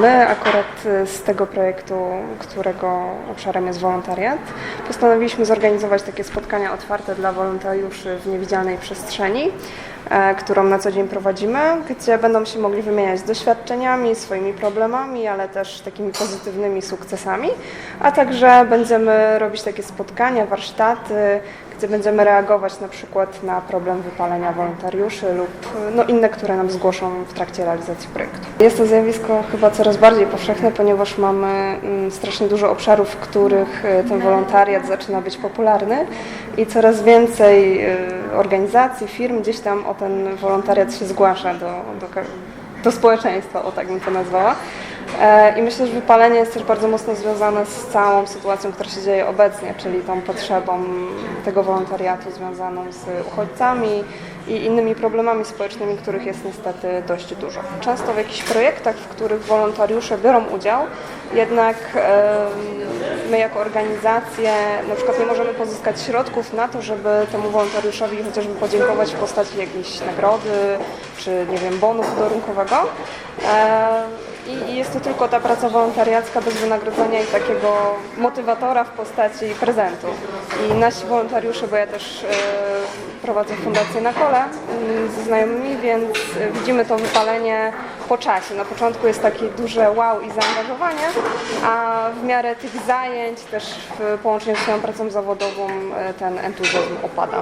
my akurat y, z tego projektu, którego obszarem jest wolontariat, postanowiliśmy zorganizować takie spotkania otwarte dla wolontariuszy w niewidzialnej przestrzeni, e, którą na co dzień prowadzimy, gdzie będą się mogli wymieniać doświadczeniami, swoimi problemami, ale też takimi pozytywnymi sukcesami, a także będziemy robić takie spotkania, warsztaty, gdzie będziemy reagować na przykład na problem wypalenia wolontariuszy lub no, inne, które nam zgłoszą w trakcie realizacji projektu. Jest to zjawisko chyba coraz bardziej powszechne, ponieważ mamy mm, strasznie dużo obszarów, w których y, ten wolontariat zaczyna być popularny i coraz więcej y, organizacji, firm gdzieś tam o ten wolontariat się zgłasza do, do, do społeczeństwa, o tak bym to nazwała. E, I myślę, że wypalenie jest też bardzo mocno związane z całą sytuacją, która się dzieje obecnie, czyli tą potrzebą tego wolontariatu związaną z uchodźcami i innymi problemami społecznymi, których jest niestety dość dużo. Często w jakichś projektach, w których wolontariusze biorą udział, jednak e, my jako organizacje na przykład nie możemy pozyskać środków na to, żeby temu wolontariuszowi chociażby podziękować w postaci jakiejś nagrody czy nie wiem, bonu podarunkowego. I, I jest to tylko ta praca wolontariacka bez wynagrodzenia i takiego motywatora w postaci prezentu. I nasi wolontariusze, bo ja też e, prowadzę fundację na kole mm, ze znajomymi, więc e, widzimy to wypalenie po czasie. Na początku jest takie duże wow i zaangażowanie, a w miarę tych zajęć też w połączeniu z swoją pracą zawodową e, ten entuzjazm opada.